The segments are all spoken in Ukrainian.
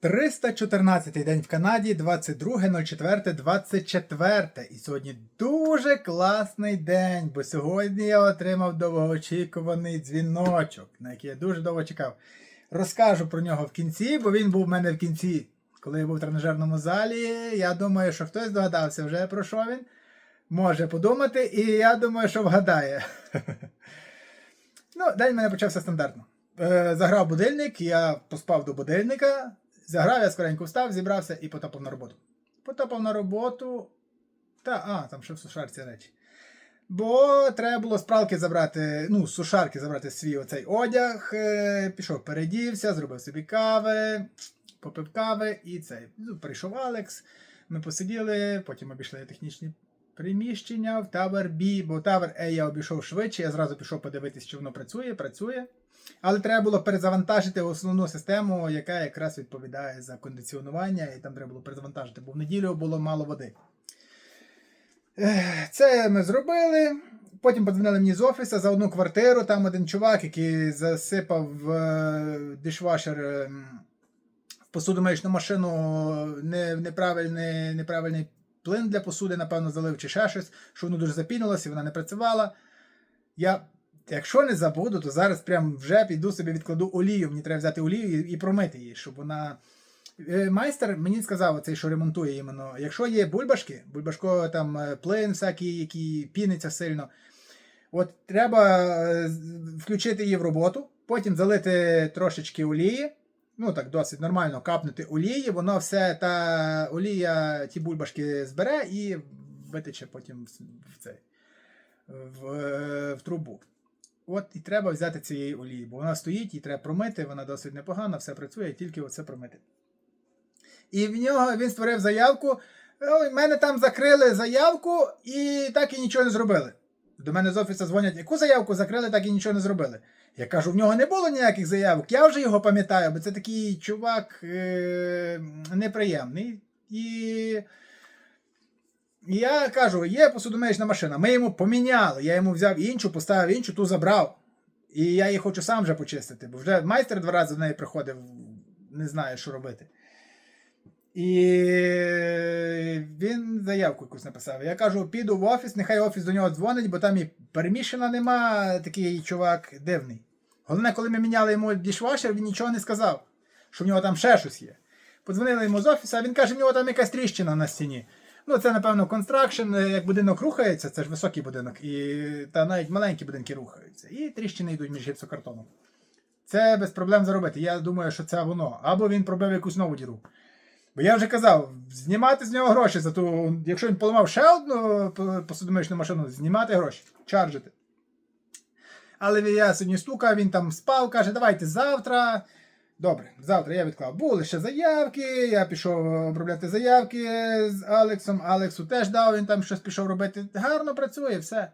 314 день в Канаді, 22.04.24. І сьогодні дуже класний день, бо сьогодні я отримав довгоочікуваний дзвіночок, на який я дуже довго чекав. Розкажу про нього в кінці, бо він був в мене в кінці, коли я був в тренажерному залі. Я думаю, що хтось догадався вже про що він. Може подумати, і я думаю, що вгадає. Ну, день в мене почався стандартно. Е, Заграв будильник, я поспав до будильника, заграв, я скоренько встав, зібрався і потопав на роботу. Потопав на роботу. Та, а, там ще в сушарці речі. Бо треба було з забрати, ну, з сушарки забрати свій оцей одяг. е, Пішов, передівся, зробив собі кави, попив кави і цей. Ну, прийшов Алекс. Ми посиділи, потім обійшли технічні приміщення в Tower B, бо Tower A я обійшов швидше, я зразу пішов подивитись, чи воно працює, працює. Але треба було перезавантажити основну систему, яка якраз відповідає за кондиціонування, і там треба було перезавантажити, бо в неділю було мало води. Це ми зробили. Потім подзвонили мені з офісу за одну квартиру. Там один чувак, який засипав е, дишвашер е, в посудомиючну машину не, неправильний, неправильний плин для посуди, напевно, залив чи ще щось, що воно дуже запінилося і вона не працювала. Я, якщо не забуду, то зараз прям вже піду собі відкладу олію. Мені треба взяти олію і, і промити її, щоб вона. Е, Майстер мені сказав, цей, що ремонтує іменно, якщо є бульбашки, бульбашко там е, плин всякий, який піниться сильно, от треба е, включити її в роботу, потім залити трошечки олії, ну так досить нормально капнути олії, воно все та олія ті бульбашки збере і витече потім в, цей в, в трубу. От і треба взяти цієї олії, бо вона стоїть, її треба промити, вона досить непогана, все працює, тільки оце промити. І в нього він створив заявку. Ой, мене там закрили заявку і так і нічого не зробили. До мене з офісу дзвонять, яку заявку закрили, так і нічого не зробили. Я кажу, в нього не було ніяких заявок, я вже його пам'ятаю, бо це такий чувак е- неприємний. І я кажу, є посудомиючна машина, ми йому поміняли. Я йому взяв іншу, поставив іншу, ту забрав. І я її хочу сам вже почистити, бо вже майстер два рази до неї приходив, не знає, що робити. І він заявку якусь написав. Я кажу, піду в офіс, нехай офіс до нього дзвонить, бо там і переміщена нема, такий чувак дивний. Головне, коли ми міняли йому дішвашер, він нічого не сказав, що в нього там ще щось є. Подзвонили йому з офісу, а він каже, в нього там якась тріщина на стіні. Ну, це, напевно, констракшн, як будинок рухається, це ж високий будинок, і та навіть маленькі будинки рухаються. І тріщини йдуть між гіпсокартоном. Це без проблем заробити. Я думаю, що це воно. Або він пробив якусь нову діру. Бо я вже казав, знімати з нього гроші за ту. Якщо він поламав ще одну п- посудомиючну машину, знімати гроші, чаржити. Але я сьогодні стукав, він там спав, каже, давайте завтра. Добре, завтра я відклав. Були ще заявки, я пішов обробляти заявки з Алексом. Алексу теж дав, він там щось пішов робити. Гарно працює, все.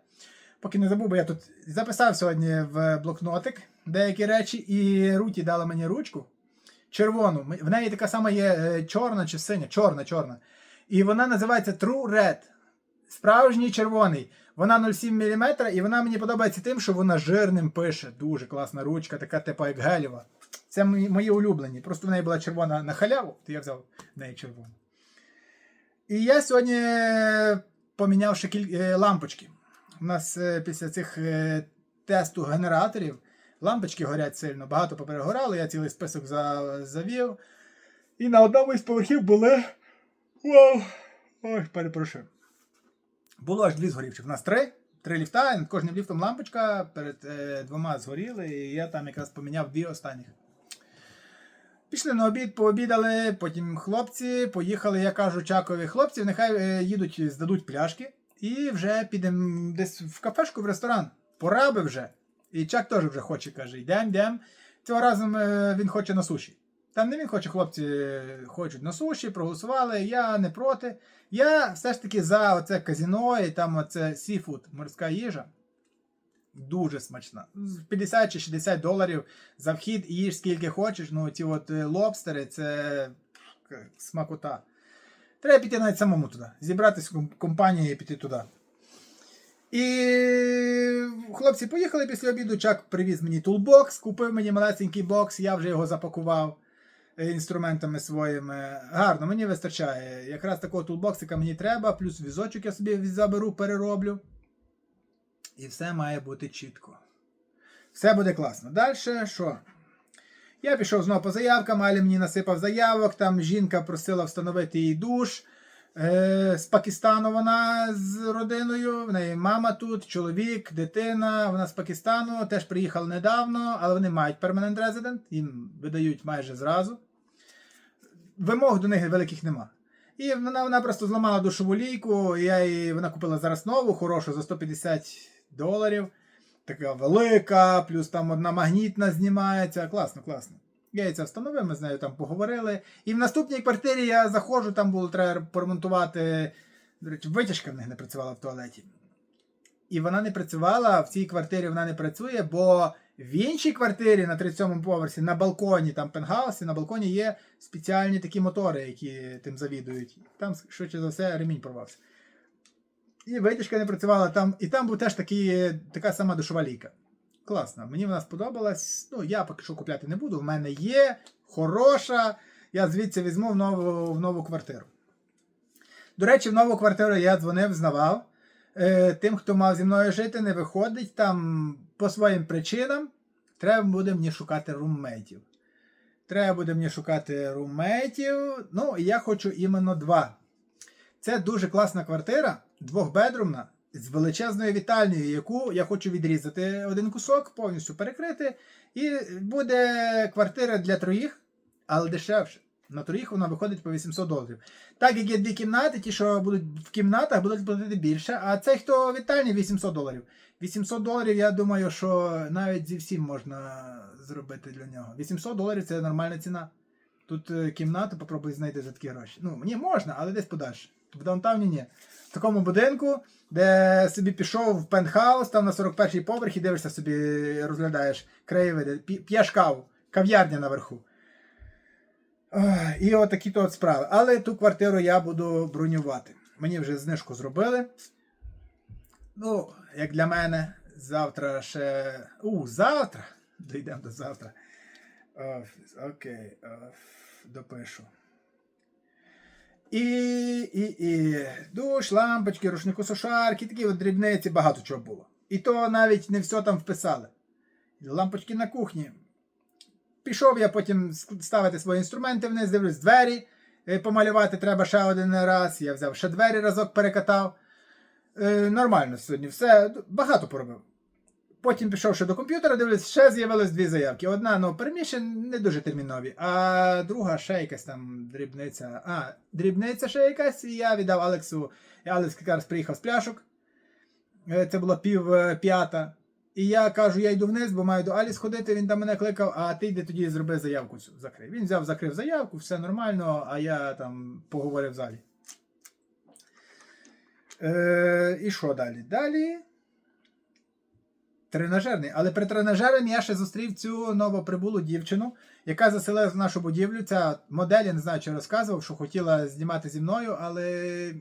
Поки не забув, бо я тут записав сьогодні в блокнотик деякі речі, і Руті дала мені ручку червону. В неї така сама є е, чорна чи синя, чорна, чорна. І вона називається True Red. Справжній червоний. Вона 0,7 мм, і вона мені подобається тим, що вона жирним пише. Дуже класна ручка, така типа як гелєва. Це мої, улюблені. Просто в неї була червона на халяву, то я взяв в неї червону. І я сьогодні поміняв ще кіль... е, лампочки. У нас е, після цих е, тесту генераторів лампочки горять сильно, багато поперегорало, я цілий список завів. І на одному із поверхів були. Вау! Ой, перепрошую. Було аж дві згорівчих. У нас три. Три ліфта, і над кожним ліфтом лампочка, перед е, двома згоріли, і я там якраз поміняв дві останніх. Пішли на обід, пообідали, потім хлопці поїхали, я кажу Чакові, хлопці, нехай е, їдуть, здадуть пляшки, і вже підемо десь в кафешку, в ресторан. Пора би вже. І Чак теж вже хоче, каже, йдем, йдем. Цього разу е, він хоче на суші. Там не він хоче, хлопці е, хочуть на суші, проголосували, я не проти. Я все ж таки за оце казіно і там оце сіфуд, морська їжа. Дуже смачна. 50 чи 60 доларів за вхід і їж скільки хочеш. Ну, ці от е, лобстери це смакота. Треба піти навіть самому туди. Зібратися в компанію і піти туди. І хлопці поїхали після обіду. Чак привіз мені тулбокс, купив мені малесенький бокс, я вже його запакував. е, інструментами своїми. Гарно, мені вистачає. Якраз такого тулбоксика мені треба, плюс візочок я собі заберу, перероблю. І все має бути чітко. Все буде класно. Далі що? Я пішов знову по заявкам, Алі мені насипав заявок, там жінка просила встановити їй душ. Е, з Пакистану вона з родиною, в неї мама тут, чоловік, дитина. Вона з Пакистану, теж приїхала недавно, але вони мають перманент резидент, їм видають майже зразу. Вимог до них великих нема. І вона, вона просто зламала душову лійку, я її, вона купила зараз нову, хорошу, за 150 доларів. Така велика, плюс там одна магнітна знімається. Класно, класно. Я це встановив, ми з нею там поговорили. І в наступній квартирі я заходжу, там було треба поремонтувати. До речі, витяжка в них не працювала в туалеті. І вона не працювала, в цій квартирі вона не працює, бо в іншій квартирі на 37-му поверсі на балконі, там пентгаусі, на балконі є спеціальні такі мотори, які тим завідують. Там, швидше за все, ремінь порвався. І витяжка не працювала там, і там був теж такий, така сама душова лійка. Класно, мені вона сподобалась. Ну, я поки що купляти не буду. В мене є, хороша. Я звідси візьму в нову, в нову квартиру. До речі, в нову квартиру я дзвонив, знавав. Е, тим, хто мав зі мною жити, не виходить там по своїм причинам. Треба буде мені шукати руммейтів. Треба буде мені шукати руммейтів. Ну, я хочу іменно два. Це дуже класна квартира, двохбедрумна, з величезною вітальнею, яку я хочу відрізати один кусок, повністю перекрити. І буде квартира для троїх, але дешевше. На троїх вона виходить по 800 доларів. Так як є дві кімнати, ті, що будуть в кімнатах, будуть платити більше, а цей, хто вітальні, 800 доларів. 800 доларів, я думаю, що навіть зі всім можна зробити для нього. 800 доларів це нормальна ціна. Тут е, кімнату попробуй знайти за такі гроші. Ну, мені можна, але десь подальше. В даунтауні ні. В такому будинку, де собі пішов в пентхаус, там на 41-й поверх і дивишся собі, розглядаєш краєвиди, п'єш каву, кав'ярня наверху. І от такі то от справи. Але ту квартиру я буду бронювати. Мені вже знижку зробили. Ну, як для мене, завтра ще. У, завтра. Дійдемо до завтра. Окей, оф, допишу. І, і, і душ, лампочки, рушнику-сушарки, такі от дрібниці, багато чого було. І то навіть не все там вписали. Лампочки на кухні. Пішов я потім ставити свої інструменти вниз, дивлюсь, двері е, помалювати треба ще один раз. Я взяв ще двері разок перекатав. Е, нормально сьогодні все. Багато поробив. Потім пішов ще до комп'ютера, дивлюсь, ще з'явилось дві заявки. Одна ну, переміщен, не дуже термінові, а друга ще якась там дрібниця. А, дрібниця ще якась, і я віддав Алексу. І Алекс якраз приїхав з пляшок. Е, Це було пів е, п'ята. І я кажу, я йду вниз, бо маю до Алі сходити, він там мене кликав, а ти йди тоді зроби заявку цю закрив. Він взяв, закрив заявку, все нормально, а я там поговорив в залі. Е, і що далі? Далі. Тренажерний. Але при тренажерній я ще зустрів цю новоприбулу дівчину, яка заселилась в нашу будівлю. Ця модель, я не знаю, чи розказував, що хотіла знімати зі мною, але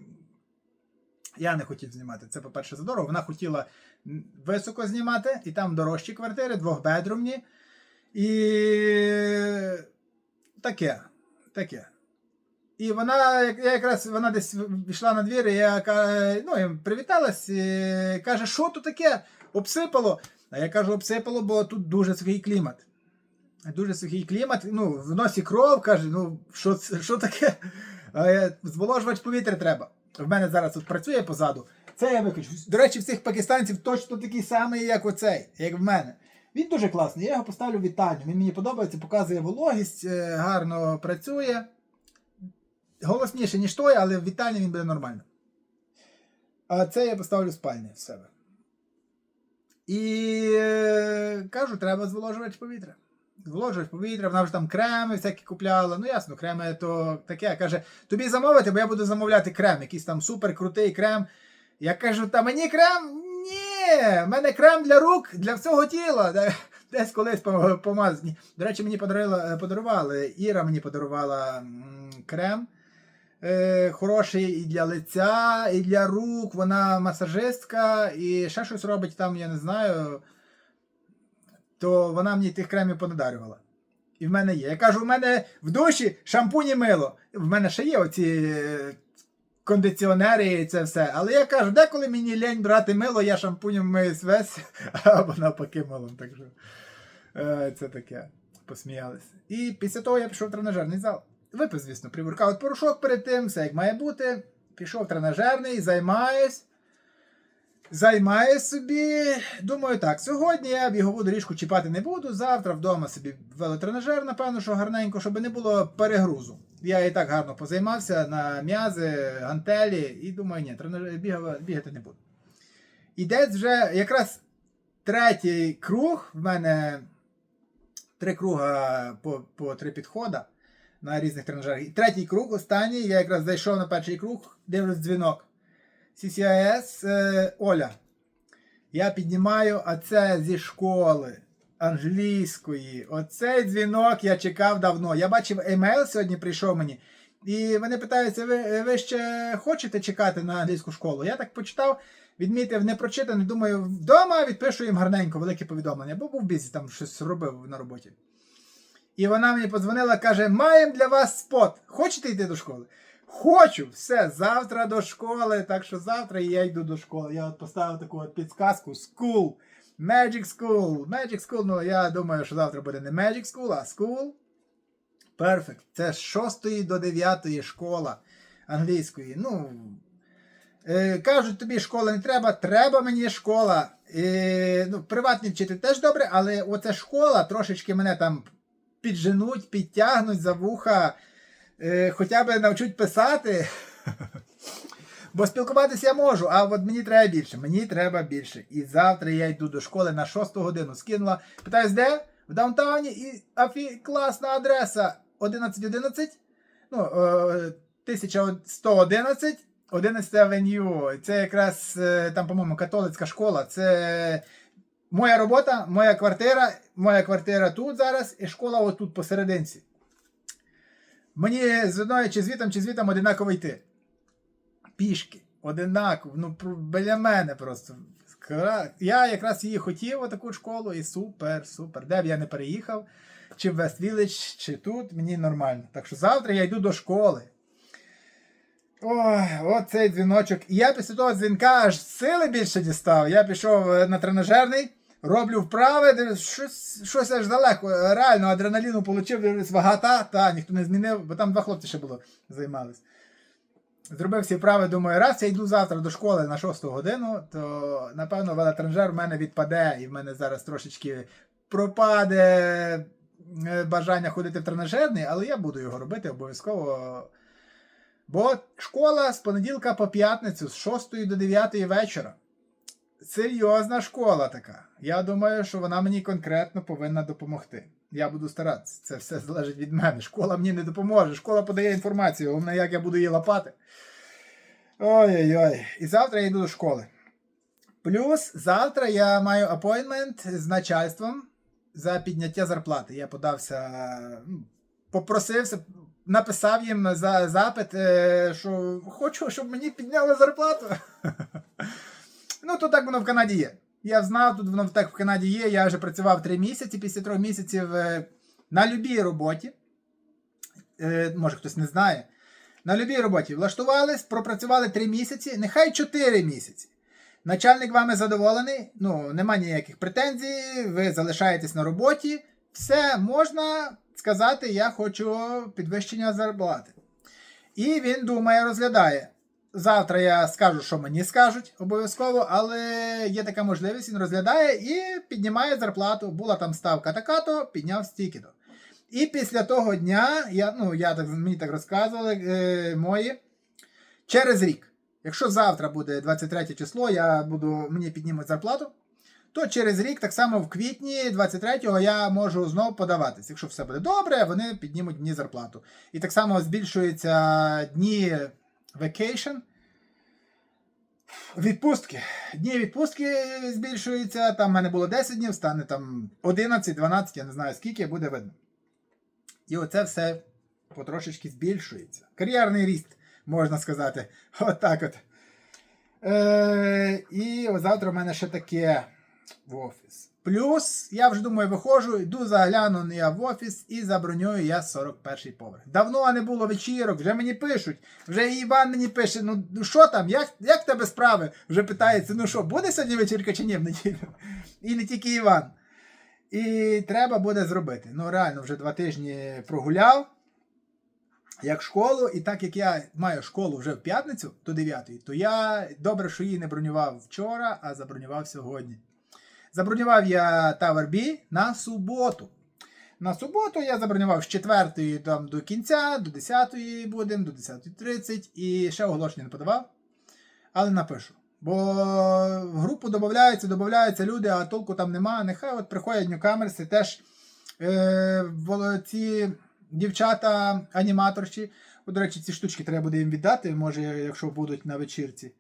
я не хотів знімати. Це, по-перше, задорого. Вона хотіла високо знімати, і там дорожчі квартири, двохбедрумні. І таке. Таке. І вона я якраз вона десь пішла на двір, і я ну, привіталась, і каже, що тут таке? Обсипало. А я кажу, обсипало, бо тут дуже сухий клімат. Дуже сухий клімат. Ну, в носі кров, каже, ну, що, що таке? Зволожувач повітря треба. В мене зараз тут працює позаду. Це я виключу. До речі, в цих пакистанців точно такий самий, як оцей, як в мене. Він дуже класний. Я його поставлю в вітальню. Він мені подобається, показує вологість, е, гарно працює. Голосніше, ніж той, але в вітальні він буде нормально. А це я поставлю в спальні в себе. І е, кажу, треба зволожувач повітря. Зволожувач повітря, вона вже там креми всякі купляла. Ну ясно, креми то таке. Каже, тобі замовити, бо я буду замовляти крем, якийсь там супер крутий крем. Я кажу, та мені крем? Ні, в мене крем для рук, для всього тіла. Десь колись помазані. До речі, мені подарила, подарували, Іра мені подарувала крем. Е, хороший і для лиця, і для рук. Вона масажистка, і ще щось робить там, я не знаю. То вона мені тих кремів понадарювала. І в мене є. Я кажу, в мене в душі шампунь і мило. В мене ще є оці е, кондиціонери і це все. Але я кажу, деколи мені лень брати мило, я шампунем миюсь весь, або навпаки милом. Так що е, це таке. Посміялися. І після того я пішов в тренажерний зал. Випив, звісно, прибуркаут порошок перед тим, все як має бути. Пішов тренажерний, займаюсь. Займаю собі. Думаю, так, сьогодні я бігову доріжку чіпати не буду. Завтра вдома собі велотренажер, напевно, що гарненько, щоб не було перегрузу. Я і так гарно позаймався на м'язи, гантелі, і думаю, ні, тренажер, бігати не буду. І вже якраз третій круг в мене три круга по, по три підхода на різних тренажерах. І третій круг, останній, я якраз зайшов на перший круг, дивлюсь дзвінок. CCIS е, Оля. Я піднімаю, а це зі школи англійської. Оцей дзвінок я чекав давно. Я бачив емейл сьогодні прийшов мені. І вони питаються: ви, ви ще хочете чекати на англійську школу? Я так почитав, відмітив непрочитаний, думаю, вдома відпишу їм гарненько, велике повідомлення, бо був бізі, там щось робив на роботі. І вона мені подзвонила, каже: маємо для вас спот. Хочете йти до школи? Хочу, все, завтра до школи. Так що завтра я йду до школи. Я от поставив таку от підсказку School. Magic School. Magic School, ну я думаю, що завтра буде не Magic School, а School. Perfect. Це з 6 до 9 школа англійської. Ну, е, кажуть, тобі школа не треба, треба мені школа. Е, ну, приватні вчити теж добре, але оця школа трошечки мене там підженуть, підтягнуть за вуха е, хоча б навчуть писати. Бо спілкуватися я можу, а от мені треба більше. Мені треба більше. І завтра я йду до школи на 6 годину. Скинула. Питаюсь, де? В даунтауні і афі, класна адреса 1111. Ну, е, 1111, 11 авеню. Це якраз е, там, по-моєму, католицька школа. Це моя робота, моя квартира, моя квартира тут зараз, і школа отут посерединці. Мені з одної чи звітом, чи звітом одинаково йти. Пішки. Одинаково. Ну, біля мене просто. Я якраз її хотів, отаку школу, і супер, супер. Де б я не переїхав, чи в West Village, чи тут, мені нормально. Так що завтра я йду до школи. Ой, от цей дзвіночок. І я після того дзвінка аж сили більше дістав. Я пішов е, на тренажерний, роблю вправи, дивлюсь, щось, щось аж далеко. Реально адреналіну отримав, дивлюсь, вага та, ніхто не змінив, бо там два хлопці ще було займались. Зробив всі вправи, думаю, раз я йду завтра до школи на 6 годину, то напевно велотренажер в мене відпаде, і в мене зараз трошечки пропаде е, бажання ходити в тренажерний, але я буду його робити обов'язково. Бо школа з понеділка по п'ятницю з 6 до 9 вечора. Серйозна школа така. Я думаю, що вона мені конкретно повинна допомогти. Я буду старатися. Це все залежить від мене. Школа мені не допоможе. Школа подає інформацію, головне, як я буду її лапати. Ой-ой-ой. І завтра я йду до школи. Плюс завтра я маю апойнмент з начальством за підняття зарплати. Я подався, ну, попросився, написав їм за запит, е, що хочу, щоб мені підняли зарплату. Ну, то так воно в Канаді є. Я знав, тут воно так в Канаді є. Я вже працював три місяці, після трьох місяців е, на любій роботі. Е, Може хтось не знає. На любій роботі влаштувались, пропрацювали три місяці, нехай чотири місяці. Начальник вами задоволений, ну, нема ніяких претензій, ви залишаєтесь на роботі. Все, можна сказати, я хочу підвищення зарплати. І він думає, розглядає. Завтра я скажу, що мені скажуть обов'язково, але є така можливість, він розглядає і піднімає зарплату. Була там ставка така-то, підняв стільки-то. І після того дня, я, ну, я так, мені так розказували е, мої, через рік. Якщо завтра буде 23 число, я буду, мені піднімуть зарплату, то через рік, так само в квітні 23-го, я можу знову подаватись. Якщо все буде добре, вони піднімуть мені зарплату. І так само збільшуються дні vacation. Відпустки. Дні відпустки збільшуються. Там в мене було 10 днів, стане там 11, 12, я не знаю скільки, буде видно. І оце все потрошечки збільшується. Кар'єрний ріст, можна сказати. Отак от. Е, і завтра в мене ще таке в офіс. Плюс, я вже думаю, виходжу, йду загляну я в офіс і забронюю я 41-й поверх. Давно не було вечірок, вже мені пишуть. Вже Іван мені пише: ну ну що там, як, як тебе справи? Вже питається, ну що, буде сьогодні вечірка чи ні в неділю? І не тільки Іван. І треба буде зробити. Ну, реально, вже два тижні прогуляв. Як школу, і так як я маю школу вже в п'ятницю до 9, то я добре, що її не бронював вчора, а забронював сьогодні. Забронював я Tower B на суботу. На суботу я забронював з 4 там, до кінця, до 10 будемо, до 10.30 і ще оголошення не подавав. Але напишу. Бо в групу додаються, додаються люди, а толку там нема. Нехай от приходять ньюкамерси, теж е, ці дівчата-аніматорші. До речі, ці штучки треба буде їм віддати, може, якщо будуть на вечірці.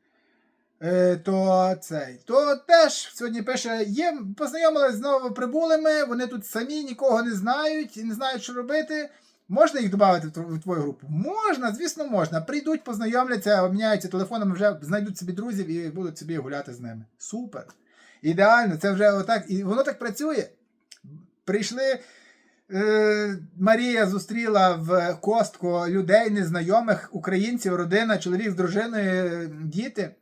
Е, то цей, то теж сьогодні пише, є, познайомилися з новоприбулими, вони тут самі нікого не знають і не знають, що робити. Можна їх додати в твою групу? Можна, звісно, можна. Прийдуть, познайомляться, обміняються телефонами, вже знайдуть собі друзів і будуть собі гуляти з ними. Супер. Ідеально, це вже отак. І воно так працює. Прийшли. Е, Марія зустріла в костку людей незнайомих, українців, родина, чоловік з дружиною, діти.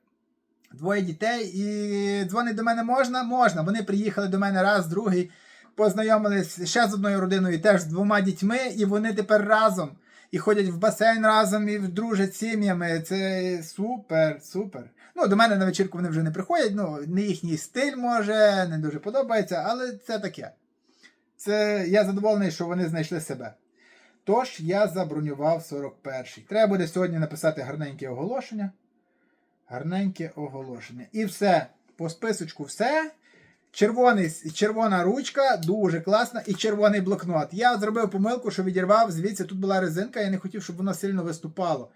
Двоє дітей, і дзвонить до мене можна? Можна. Вони приїхали до мене раз, другий, познайомились ще з одною родиною, теж з двома дітьми, і вони тепер разом. І ходять в басейн разом, і дружать сім'ями. Це супер, супер. Ну, до мене на вечірку вони вже не приходять, ну, не їхній стиль може, не дуже подобається, але це таке. Це я задоволений, що вони знайшли себе. Тож я забронював 41-й. Треба буде сьогодні написати гарненьке оголошення. Гарненьке оголошення. І все. По списочку все. Червоний, червона ручка, дуже класна, і червоний блокнот. Я зробив помилку, що відірвав, звідси тут була резинка, я не хотів, щоб воно сильно виступало.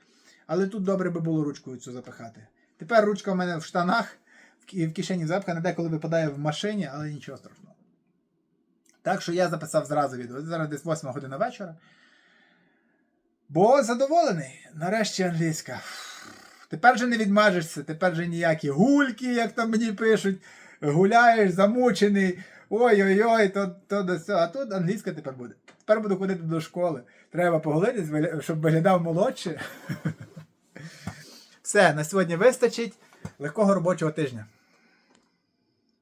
Але тут добре би було ручкою цю запихати. Тепер ручка в мене в штанах кі- в кишені запхана, деколи випадає в машині, але нічого страшного. Так що я записав зразу відео. Зараз десь 8 година вечора. Бо задоволений. Нарешті англійська. Тепер же не відмажешся, тепер же ніякі гульки, як там мені пишуть. Гуляєш, замучений. Ой-ой-ой, то, то до цього. А тут англійська тепер буде. Тепер буду ходити до школи. Треба поголитись, щоб виглядав молодше. Все, на сьогодні вистачить. Легкого робочого тижня.